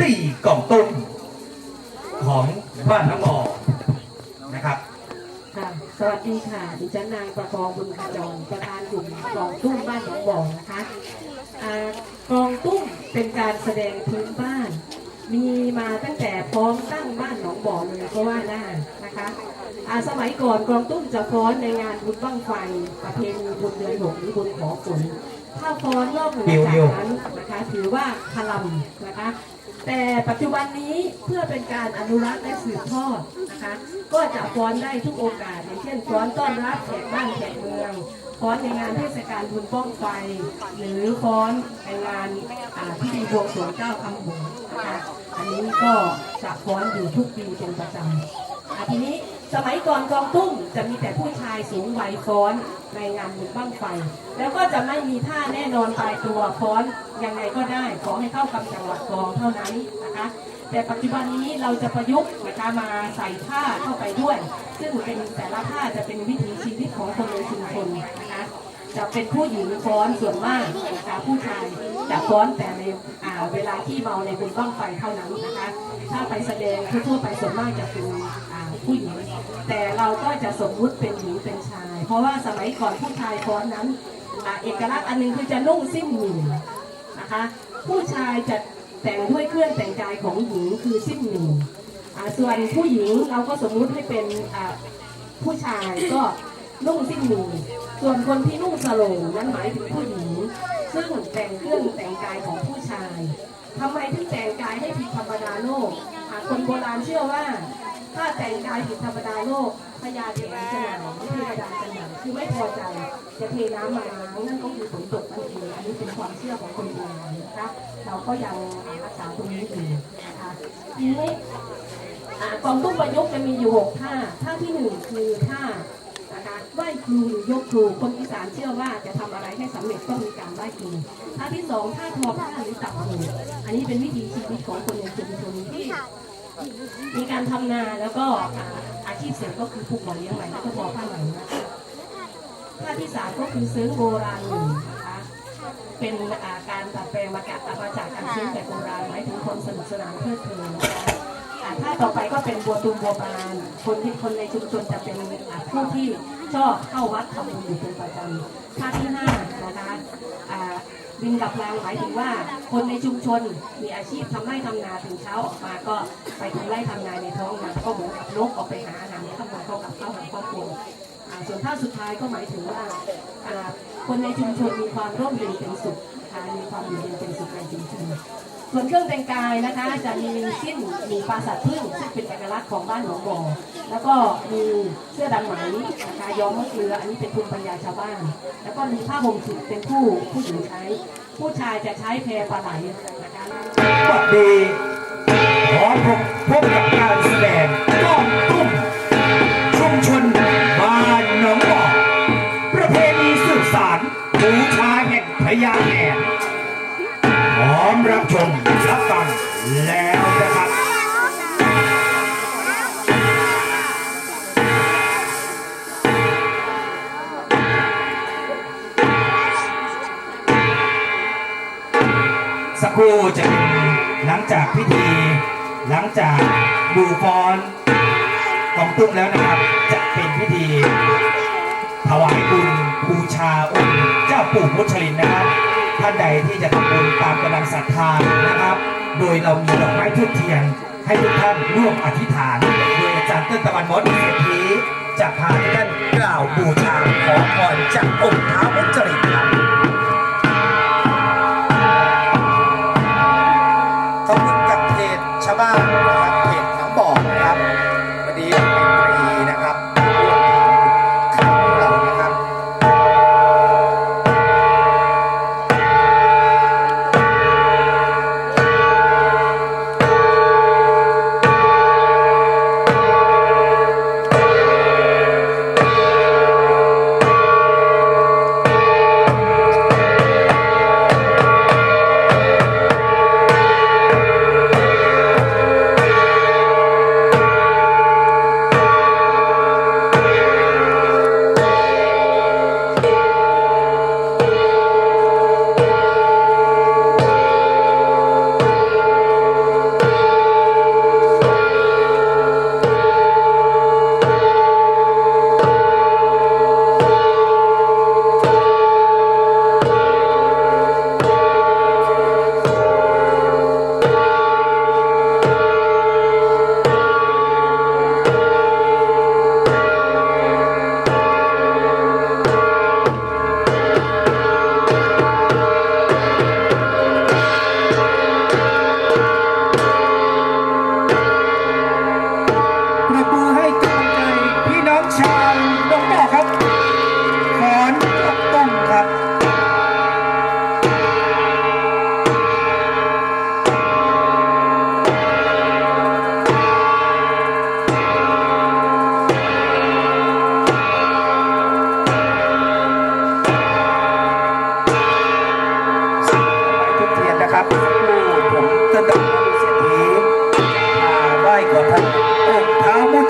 ตีกล่องตุ้มของบ้านน้ำมอนะครับ ค่ะสวัสดีค่ะ ดิฉันนางประคองบุญขจรประธานกลุ่มกองตุ้มบ้านหนองบ่อนะคะอ่ากองตุ้มเป็นการแสดงพื้นบ้าน มีมาตั้งแต่พร้อมตั้งบ้านหนองบ่อเลยก็ว่าได้นะคะอ่าสมัยก่อนกองตุ้มจะฟ้อนในงานบุญบ้างไฟประเพณีบุญเดือนหกหรือบุญขอฝน ถ้าฟ้อนนอกเหนือจากนั้นนะคะถือว่าพลัมนะคะ แต่ปัจจุบันนี้เพื่อเป็นการอนุรักษ์และสืบทอดนะคะ ก็จะฟ้อนได้ทุกโอกาสอย่างเช่นฟ้อนต้อนรับแขกบ้านแขกเมืองฟ้อนในงานเทศกาลบุญบ้องไฟ หรือฟ้อนในงานอ่าพิธีบวงสรวงเจ้าคำหงนะคะอันนี้ก็จะฟ้อนอยู่ทุกปีเป็นประจำอะทีนี้ สมัยก่อนกองตุ้มจะมีแต่ผู้ชายสูงวัยฟ้อนในงานบุญบ้างไฟ แล้วก็จะไม่มีท่าแน่นอนตายตัวฟ้อนยังไงก็ได้ขอให้เข้ากับจังหวัดกองเท่านั้นนะคะแต่ปัจจุบันนี้เราจะประยุกต์นะคะมาใส่ท่าเข้าไปด้วย ซึ่งเป็นแต่ละท่าจะเป็นวิถีชีวิตของคนในชุมชนนะคะจะเป็นผู้หญิงฟ้อนส่วนมากนะคะผู้ชายจะฟ้อนแต่ในอ่าเวลาที่เมาในบุญบ้างไฟเท่านั้นนะคะ ถ้าไปแสดงทั่วไปส่วนมากจะเป็นผู้หญิง แต่เราก็จะสมมุติเป็นหญิงเป็นชาย เพราะว่าสมัยก่อนผู้ชายฟ้อนนั้นอเอกลักษณ์อันหนึงคือจะนุ่งสิ้นหมี่นะคะ ผู้ชายจะแต่งด้วยเครื่องแต่งกายของหญิงคือสิ้นหมี่ส่วนผู้หญิงเราก็สมมุติให้เป็นผู้ชายก็นุ่งสิ้นหมี่ส่วนคนที่นุ่งสโลงนั้นหมายถึงผู้หญิง ซึ่งแต่งเครื่องแต่งกายของผู้ชายทำไมถึงแต่งกายให้ผิดธรรมดาโลกคนโบราณเชื่อว่า ถ้าแต่งกายผิดธรรมดาโลกพญาเทวจะหนาวเทวดาจะหนาวคือไม่พอใจจะเทน้ำมาล้างนั่นก็คือฝนตกนั่นเองอันนี้เป็นความเชื่อของคนโบราณนะคะเราก็ยังรักษาตรงนี้อยู่นะคะทีนี้อ่ากองตุ้มประยุกต์จะมีอยู่หกท่าท่าที่หนึ่งคือท่านะคะไหว้ครูหรือยกครูคนอีสานเชื่อว่าจะทำอะไรให้สำเร็จต้องมีการไหว้ครูท่าที่สองท่าทอผ้าหรือตักครูอันนี้เป็นวิถีชีวิตของคนในชุมชนที่ มีการทำนาแล้วก็อาชีพเสริมก็คือปลูกหน่อเลี้ยงไหมแล้วก็ทอผ้าไหมนะคะท่าที่สามก็คือซื้อโบราณหนึ่งนะคะเป็นอาการดัดแปลงมาจากมาจากการซื้อแบบโบราณหมายถึงความสนุกสนานเพลิดเพลินะคะอ่าถ้าต่อไปก็เป็นบัวตูมบัวบานคนที่คนในชุมชนจะเป็นผู้ที่ชอบเข้าวัดทำบุญอยู่เป็นประจำท่าที่ห้านะคะ วินกับรางหมายถึงว่าคนในชุมชนมีอาชีพทำไร่ทำนาถึงเช้าออกมาก็ไปทำไร่ทำนาในท้องนาก็เหมือนกับนกออกไปหาอาหารทำงานเข้ากับข้าวของครอบครัวส่วนท่าสุดท้ายก็หมายถึงว่าคนในชุมชนมีความร่มเย็นเป็นสุขมีความอยู่เย็นเป็นสุขในชุมชน ส่วนเครื่องแต่งกายนะคะจะมีสิ้นมีปราสาทพึ่งซึ่งเป็นเอกลักษณ์ของบ้านหนองบ่อแล้วก็มีเสื้อดำไหมนะคะย้อมมะเกลืออันนี้เป็นภูมิปัญญาชาวบ้าน แล้วก็มีผ้าห่มสุดเป็นผู้ผู้หญิงใช้ ผู้ชายจะใช้แพรปลาไหลนะคะสวัสดีขอพบพบกับการแสดงก้องตุ้มชุมชนบ้านหนองบ่อประเพณีสืบสารบูชาแห่งพญาแอน รับชมรับฟังแล้วนะครับสักครู่จะเป็นหลังจากพิธี หลังจากดูฟ้อนกองตุ้มแล้วนะครับ จะเป็นพิธี ถวายบุญบูชาองค์เจ้าปู่มุชลินนะครับ ท่านใดที่จะทำบุญตามกำลังศรัทธานะครับ โดยเรามีดอกไม้ทูบเทียน ให้ทุกท่านร่วมอธิษฐาน โดยอาจารย์เต้นตะวันมดเศรษฐีจะพาทุกท่านกล่าวบูชาขอพรจากองค์ท้าวมุจลินครับขอบคุณกับเพจชาวบ้าน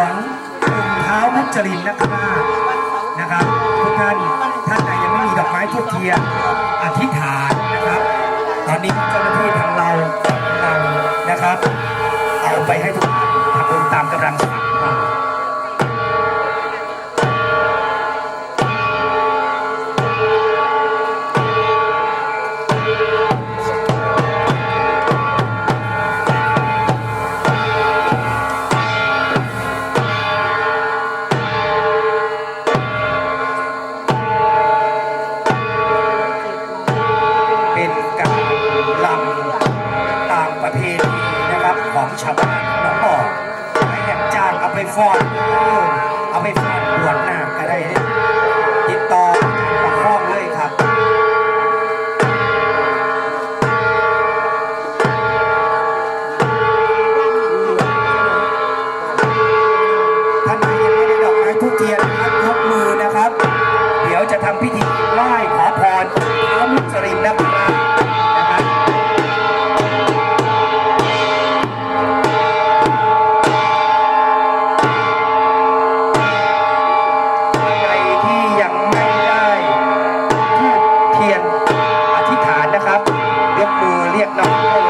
ของอค์เท้ามุจรินนครับนะครับทุกท่านท่านใดยังไม่มีดอกไม้ทุกเทียนอธิษฐานนะครับ ตอนนี้เจ้าหน้าที่ทางเราทำงเรนะครับ เอาไปให้ทุกท่านทำตามกำลังศรัทธา รียกน้องได้เลย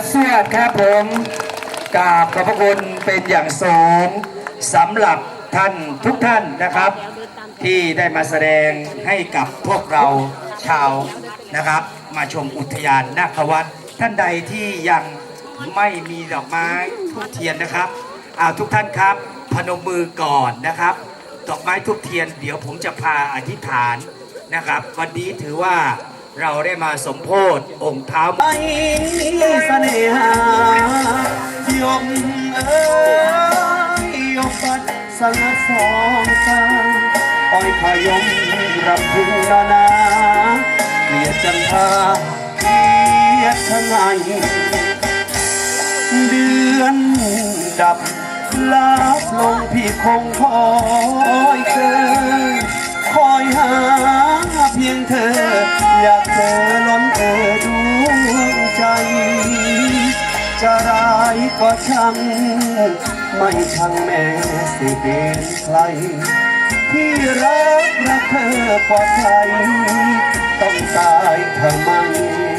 ผมกราบขอบพระคุณเป็นอย่างสูงสำหรับท่านทุกท่านนะครับ ที่ได้มาแสดงให้กับพวกเราชาวนะครับ มาชมอุทยานนาควัดท่านใดที่ยังไม่มีดอกไม้ทุกเทียนนะครับอาทุกท่านครับ พนมมือก่อนนะครับ ดอกไม้ทุกเทียน เดี๋ยวผมจะพาอธิษฐานนะครับ วันนี้ถือว่า เราได้มาสมโพธองค์ท้าไปเสน่หายมเอ้ยยมปัดสลัดสองตาอ้อยขายมรำพึงนานาเกลียดจันทาเกลียดทนายเดือนดับลาบลงพี่คงคอ ก็ช่างไม่ช่างแม้สิเป็นใครที่รักรักเธอกว่าใครต้องตายเธอมมี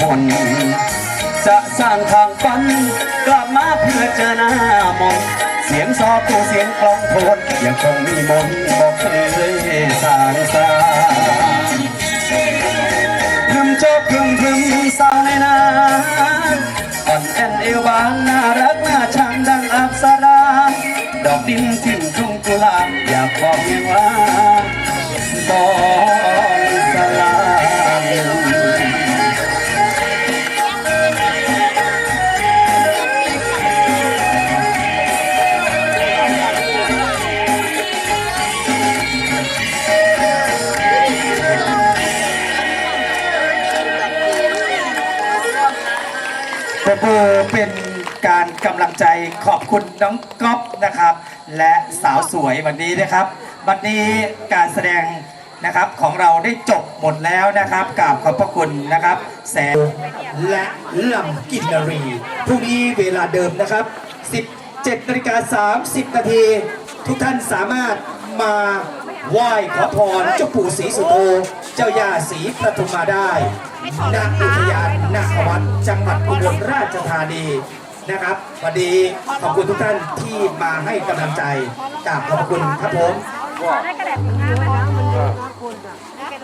มาอีกคนจะสร้างทางฝันกลับมาเพื่อเจอหน้ามนเสียงซอตัวเสียงกลองโทนยังคงมีมนบอกเคยสางสาพึมจบพึมพึมสาวในนาอ่อนแอนเอวบางน่ารักน่าชังดังอับสราดอกดิน ปรบเป็นการกำลังใจขอบคุณน้องก๊อฟนะครับ และสาวสวยวันนี้นะครับวันนี้การแสดงนะครับของเราได้จบหมดแล้วนะครับกราบขอบพระคุณนะครับ แสนและลำกินนารีพรุ่งนี้เวลาเดิมนะครับ 17นาฬิกา30 นาที ทุกท่านสามารถมาไหว้ขอพรเจ้าปู่ศรีสุโธเจ้าย่าศรีปทุมมาได้ ณอุทยานนาควัดจังหวัดอุบลราชธานีนะครับวันนี้ขอบคุณทุกท่านที่มาให้กำลังใจกราบขอบคุณครับผม ได้กระแดดถึงงานแล้วมัน